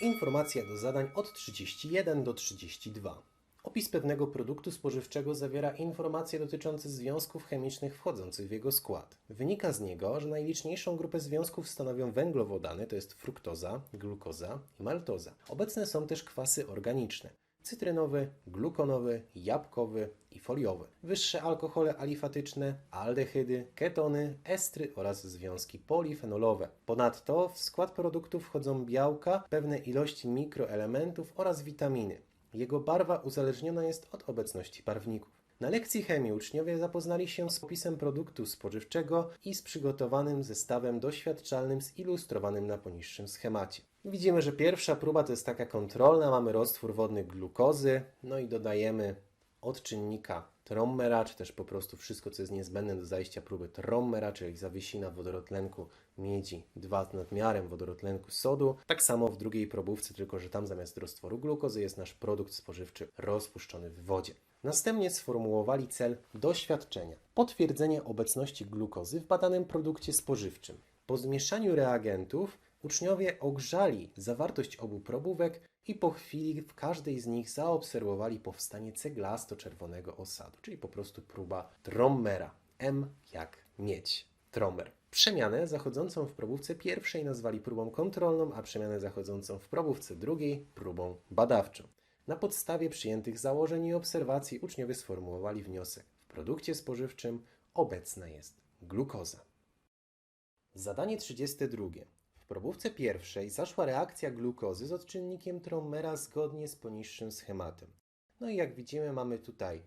Informacja do zadań od 31 do 32. Opis pewnego produktu spożywczego zawiera informacje dotyczące związków chemicznych wchodzących w jego skład. Wynika z niego, że najliczniejszą grupę związków stanowią węglowodany, to jest fruktoza, glukoza i maltoza. Obecne są też kwasy organiczne cytrynowy, glukonowy, jabłkowy i foliowy. Wyższe alkohole alifatyczne, aldehydy, ketony, estry oraz związki polifenolowe. Ponadto w skład produktu wchodzą białka, pewne ilości mikroelementów oraz witaminy. Jego barwa uzależniona jest od obecności barwników. Na lekcji chemii uczniowie zapoznali się z opisem produktu spożywczego i z przygotowanym zestawem doświadczalnym zilustrowanym na poniższym schemacie. Widzimy, że pierwsza próba to jest taka kontrolna, mamy roztwór wodny glukozy, no i dodajemy od czynnika trommera, czy też po prostu wszystko, co jest niezbędne do zajścia próby trommera, czyli zawiesina wodorotlenku miedzi 2 z nadmiarem wodorotlenku sodu. Tak samo w drugiej probówce, tylko że tam zamiast roztworu glukozy jest nasz produkt spożywczy rozpuszczony w wodzie. Następnie sformułowali cel doświadczenia. Potwierdzenie obecności glukozy w badanym produkcie spożywczym. Po zmieszaniu reagentów uczniowie ogrzali zawartość obu probówek i po chwili w każdej z nich zaobserwowali powstanie ceglasto-czerwonego osadu, czyli po prostu próba trommera. M jak miedź. Trommer. Przemianę zachodzącą w probówce pierwszej nazwali próbą kontrolną, a przemianę zachodzącą w probówce drugiej próbą badawczą. Na podstawie przyjętych założeń i obserwacji uczniowie sformułowali wniosek. W produkcie spożywczym obecna jest glukoza. Zadanie 32. W probówce pierwszej zaszła reakcja glukozy z odczynnikiem trommera zgodnie z poniższym schematem. No i jak widzimy mamy tutaj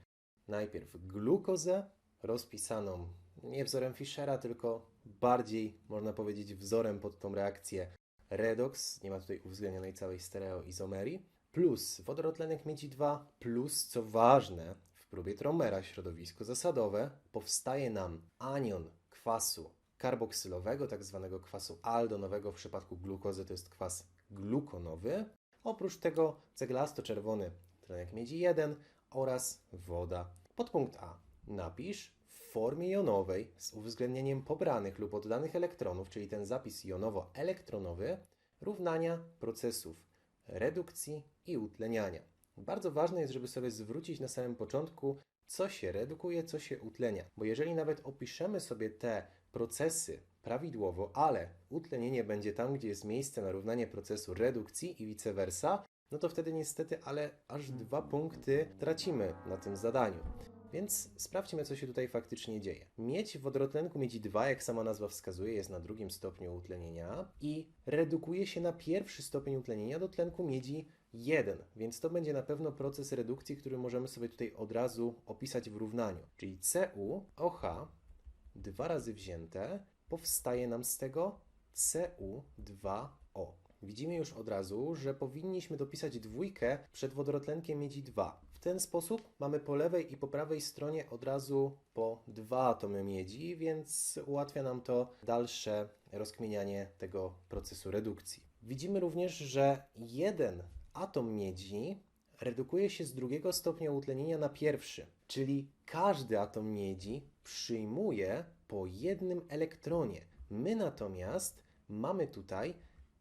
najpierw glukozę rozpisaną nie wzorem Fischera, tylko bardziej można powiedzieć wzorem pod tą reakcję redox, nie ma tutaj uwzględnionej całej stereoizomerii, plus wodorotlenek miedzi 2, plus co ważne w próbie trommera środowisko zasadowe powstaje nam anion kwasu karboksylowego, tak zwanego kwasu aldonowego, w przypadku glukozy to jest kwas glukonowy. Oprócz tego ceglasto-czerwony tlenek miedzi 1 oraz woda. Podpunkt A. Napisz w formie jonowej z uwzględnieniem pobranych lub oddanych elektronów, czyli ten zapis jonowo-elektronowy, równania procesów redukcji i utleniania. Bardzo ważne jest, żeby sobie zwrócić na samym początku, co się redukuje, co się utlenia. Bo jeżeli nawet opiszemy sobie te procesy prawidłowo, ale utlenienie będzie tam, gdzie jest miejsce na równanie procesu redukcji i vice versa, no to wtedy niestety, ale aż dwa punkty tracimy na tym zadaniu. Więc sprawdźmy, co się tutaj faktycznie dzieje. Miedź w wodorotlenku miedzi 2, jak sama nazwa wskazuje, jest na drugim stopniu utlenienia i redukuje się na pierwszy stopień utlenienia do tlenku miedzi 1, więc to będzie na pewno proces redukcji, który możemy sobie tutaj od razu opisać w równaniu. Czyli CuOH dwa razy wzięte powstaje nam z tego Cu2O. Widzimy już od razu, że powinniśmy dopisać dwójkę przed wodorotlenkiem miedzi 2. W ten sposób mamy po lewej i po prawej stronie od razu po dwa atomy miedzi, więc ułatwia nam to dalsze rozkminianie tego procesu redukcji. Widzimy również, że jeden atom miedzi redukuje się z drugiego stopnia utlenienia na pierwszy, czyli każdy atom miedzi przyjmuje po jednym elektronie. My natomiast mamy tutaj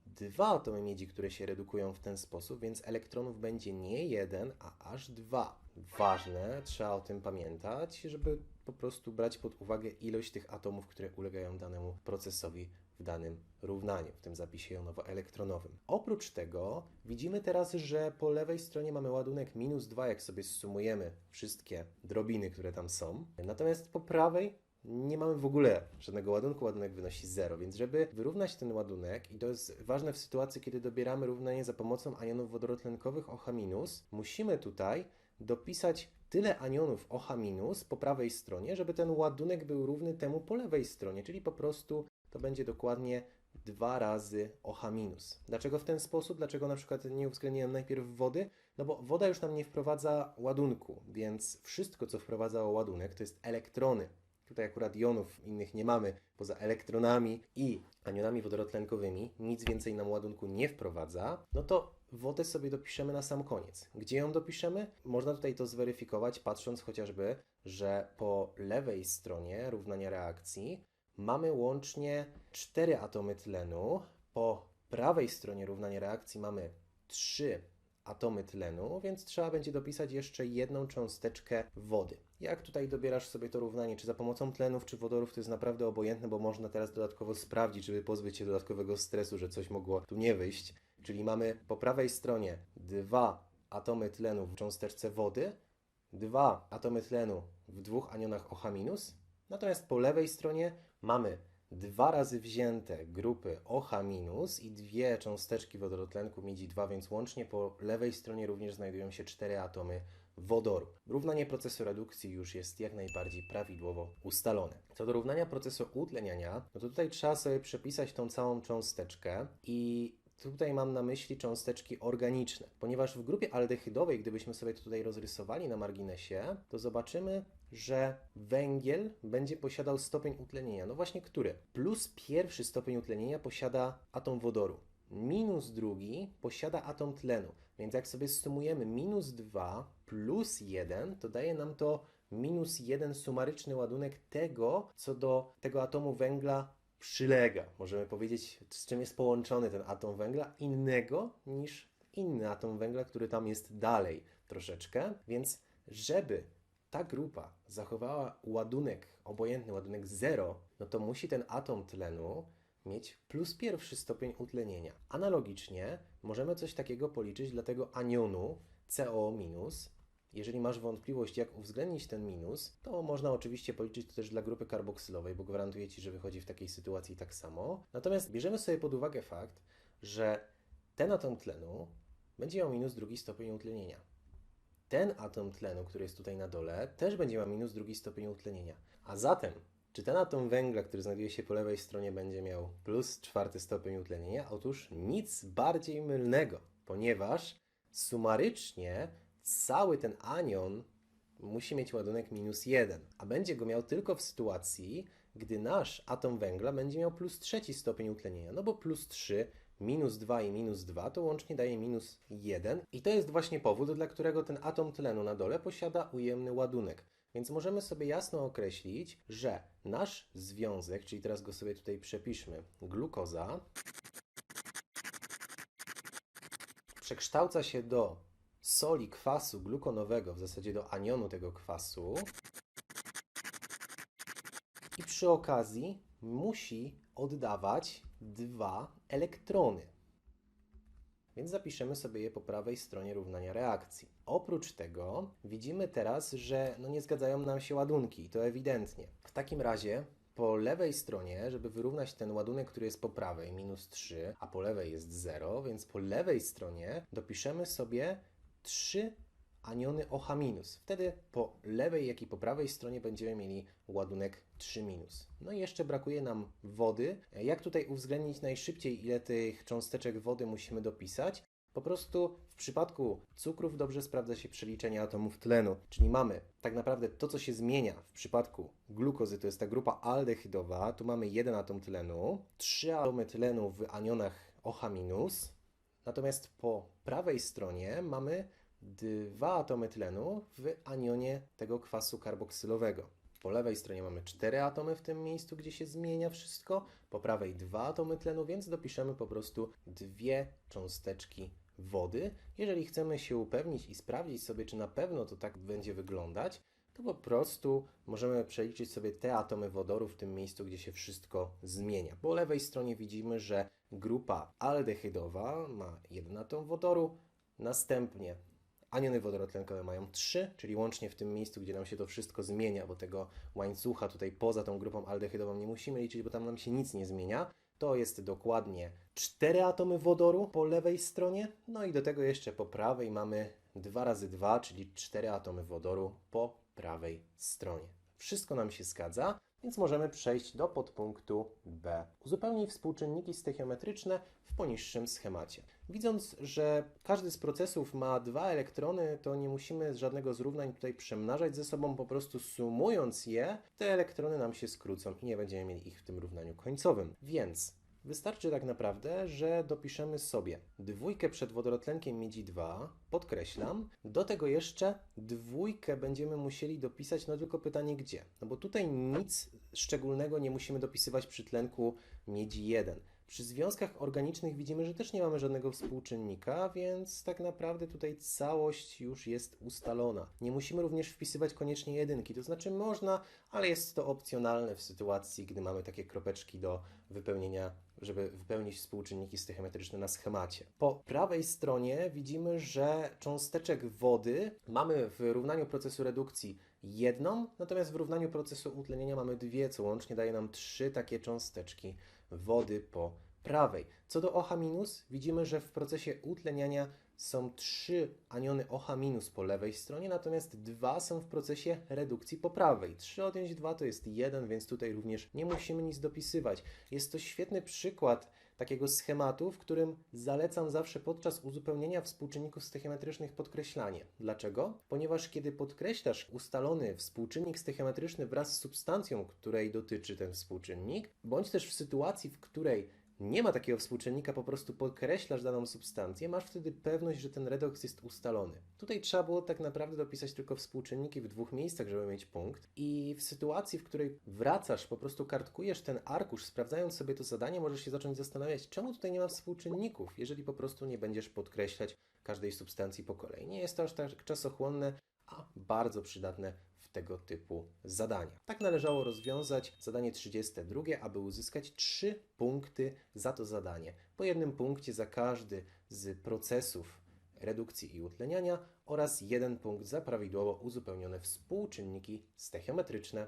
dwa atomy miedzi, które się redukują w ten sposób, więc elektronów będzie nie jeden, a aż dwa. Ważne, trzeba o tym pamiętać, żeby po prostu brać pod uwagę ilość tych atomów, które ulegają danemu procesowi w danym równaniu, w tym zapisie jonowo-elektronowym. Oprócz tego widzimy teraz, że po lewej stronie mamy ładunek minus 2, jak sobie sumujemy wszystkie drobiny, które tam są. Natomiast po prawej nie mamy w ogóle żadnego ładunku, ładunek wynosi 0, więc żeby wyrównać ten ładunek, i to jest ważne w sytuacji, kiedy dobieramy równanie za pomocą anionów wodorotlenkowych OH-, musimy tutaj dopisać tyle anionów OH- po prawej stronie, żeby ten ładunek był równy temu po lewej stronie, czyli po prostu to będzie dokładnie dwa razy OH-. Dlaczego w ten sposób? Dlaczego na przykład nie uwzględniłem najpierw wody? No bo woda już nam nie wprowadza ładunku, więc wszystko, co wprowadzało ładunek, to jest elektrony. Tutaj akurat jonów innych nie mamy, poza elektronami i anionami wodorotlenkowymi, nic więcej nam ładunku nie wprowadza, no to wodę sobie dopiszemy na sam koniec. Gdzie ją dopiszemy? Można tutaj to zweryfikować, patrząc chociażby, że po lewej stronie równania reakcji mamy łącznie 4 atomy tlenu, po prawej stronie równania reakcji mamy 3 atomy tlenu, więc trzeba będzie dopisać jeszcze jedną cząsteczkę wody. Jak tutaj dobierasz sobie to równanie, czy za pomocą tlenów, czy wodorów, to jest naprawdę obojętne, bo można teraz dodatkowo sprawdzić, żeby pozbyć się dodatkowego stresu, że coś mogło tu nie wyjść. Czyli mamy po prawej stronie dwa atomy tlenu w cząsteczce wody, dwa atomy tlenu w dwóch anionach OH-, natomiast po lewej stronie mamy dwa razy wzięte grupy OH- i dwie cząsteczki wodorotlenku miedzi 2, więc łącznie po lewej stronie również znajdują się cztery atomy wodoru. Równanie procesu redukcji już jest jak najbardziej prawidłowo ustalone. Co do równania procesu utleniania, no to tutaj trzeba sobie przepisać tą całą cząsteczkę i Tutaj mam na myśli cząsteczki organiczne, ponieważ w grupie aldehydowej, gdybyśmy sobie to tutaj rozrysowali na marginesie, to zobaczymy, że węgiel będzie posiadał stopień utlenienia. No właśnie, który? Plus pierwszy stopień utlenienia posiada atom wodoru, minus drugi posiada atom tlenu. Więc jak sobie sumujemy minus 2 plus 1, to daje nam to minus 1 sumaryczny ładunek tego, co do tego atomu węgla przylega. Możemy powiedzieć, z czym jest połączony ten atom węgla, innego niż inny atom węgla, który tam jest dalej troszeczkę. Więc, żeby ta grupa zachowała ładunek, obojętny ładunek 0, no to musi ten atom tlenu mieć plus pierwszy stopień utlenienia. Analogicznie możemy coś takiego policzyć dla tego anionu CO-, jeżeli masz wątpliwość, jak uwzględnić ten minus, to można oczywiście policzyć to też dla grupy karboksylowej, bo gwarantuję Ci, że wychodzi w takiej sytuacji tak samo. Natomiast bierzemy sobie pod uwagę fakt, że ten atom tlenu będzie miał minus drugi stopień utlenienia. Ten atom tlenu, który jest tutaj na dole, też będzie miał minus drugi stopień utlenienia. A zatem, czy ten atom węgla, który znajduje się po lewej stronie, będzie miał plus czwarty stopień utlenienia? Otóż nic bardziej mylnego, ponieważ sumarycznie cały ten anion musi mieć ładunek minus 1, a będzie go miał tylko w sytuacji, gdy nasz atom węgla będzie miał plus trzeci stopień utlenienia, no bo plus 3 minus 2 i minus 2 to łącznie daje minus 1 i to jest właśnie powód, dla którego ten atom tlenu na dole posiada ujemny ładunek. Więc możemy sobie jasno określić, że nasz związek, czyli teraz go sobie tutaj przepiszmy, glukoza, przekształca się do soli kwasu glukonowego, w zasadzie do anionu tego kwasu. I przy okazji musi oddawać dwa elektrony. Więc zapiszemy sobie je po prawej stronie równania reakcji. Oprócz tego widzimy teraz, że no nie zgadzają nam się ładunki, to ewidentnie. W takim razie po lewej stronie, żeby wyrównać ten ładunek, który jest po prawej, minus 3, a po lewej jest 0, więc po lewej stronie dopiszemy sobie trzy aniony OH-. Wtedy po lewej, jak i po prawej stronie będziemy mieli ładunek 3-. No i jeszcze brakuje nam wody. Jak tutaj uwzględnić najszybciej, ile tych cząsteczek wody musimy dopisać? Po prostu w przypadku cukrów dobrze sprawdza się przeliczenie atomów tlenu, czyli mamy tak naprawdę to, co się zmienia w przypadku glukozy, to jest ta grupa aldehydowa, tu mamy jeden atom tlenu, trzy atomy tlenu w anionach OH-, natomiast po prawej stronie mamy dwa atomy tlenu w anionie tego kwasu karboksylowego. Po lewej stronie mamy cztery atomy w tym miejscu, gdzie się zmienia wszystko, po prawej dwa atomy tlenu, więc dopiszemy po prostu dwie cząsteczki wody. Jeżeli chcemy się upewnić i sprawdzić sobie, czy na pewno to tak będzie wyglądać, to po prostu możemy przeliczyć sobie te atomy wodoru w tym miejscu, gdzie się wszystko zmienia. Po lewej stronie widzimy, że grupa aldehydowa ma jeden atom wodoru, następnie Aniony wodorotlenkowe mają 3, czyli łącznie w tym miejscu, gdzie nam się to wszystko zmienia, bo tego łańcucha tutaj poza tą grupą aldehydową nie musimy liczyć, bo tam nam się nic nie zmienia. To jest dokładnie 4 atomy wodoru po lewej stronie, no i do tego jeszcze po prawej mamy 2 razy 2, czyli 4 atomy wodoru po prawej stronie. Wszystko nam się zgadza. Więc możemy przejść do podpunktu B. Uzupełnij współczynniki stechiometryczne w poniższym schemacie. Widząc, że każdy z procesów ma dwa elektrony, to nie musimy żadnego z równań tutaj przemnażać ze sobą, po prostu sumując je, te elektrony nam się skrócą i nie będziemy mieli ich w tym równaniu końcowym. Więc Wystarczy tak naprawdę, że dopiszemy sobie dwójkę przed wodorotlenkiem miedzi 2, podkreślam, do tego jeszcze dwójkę będziemy musieli dopisać, no tylko pytanie gdzie? No bo tutaj nic szczególnego nie musimy dopisywać przy tlenku miedzi 1. Przy związkach organicznych widzimy, że też nie mamy żadnego współczynnika, więc tak naprawdę tutaj całość już jest ustalona. Nie musimy również wpisywać koniecznie jedynki, to znaczy można, ale jest to opcjonalne w sytuacji, gdy mamy takie kropeczki do wypełnienia, żeby wypełnić współczynniki stoichiometryczne na schemacie. Po prawej stronie widzimy, że cząsteczek wody mamy w równaniu procesu redukcji jedną, natomiast w równaniu procesu utlenienia mamy dwie, co łącznie daje nam trzy takie cząsteczki wody po prawej. Co do OH-, widzimy, że w procesie utleniania są trzy aniony OH- po lewej stronie, natomiast dwa są w procesie redukcji po prawej. 3 odjąć 2 to jest 1, więc tutaj również nie musimy nic dopisywać. Jest to świetny przykład takiego schematu, w którym zalecam zawsze podczas uzupełnienia współczynników stoichiometrycznych podkreślanie. Dlaczego? Ponieważ kiedy podkreślasz ustalony współczynnik stoichiometryczny wraz z substancją, której dotyczy ten współczynnik, bądź też w sytuacji, w której nie ma takiego współczynnika, po prostu podkreślasz daną substancję, masz wtedy pewność, że ten redoks jest ustalony. Tutaj trzeba było tak naprawdę dopisać tylko współczynniki w dwóch miejscach, żeby mieć punkt. I w sytuacji, w której wracasz, po prostu kartkujesz ten arkusz, sprawdzając sobie to zadanie, możesz się zacząć zastanawiać, czemu tutaj nie ma współczynników, jeżeli po prostu nie będziesz podkreślać każdej substancji po kolei. Nie jest to aż tak czasochłonne, a bardzo przydatne w tego typu zadania. Tak należało rozwiązać zadanie 32, aby uzyskać 3 punkty za to zadanie. Po jednym punkcie za każdy z procesów redukcji i utleniania oraz jeden punkt za prawidłowo uzupełnione współczynniki stoichiometryczne.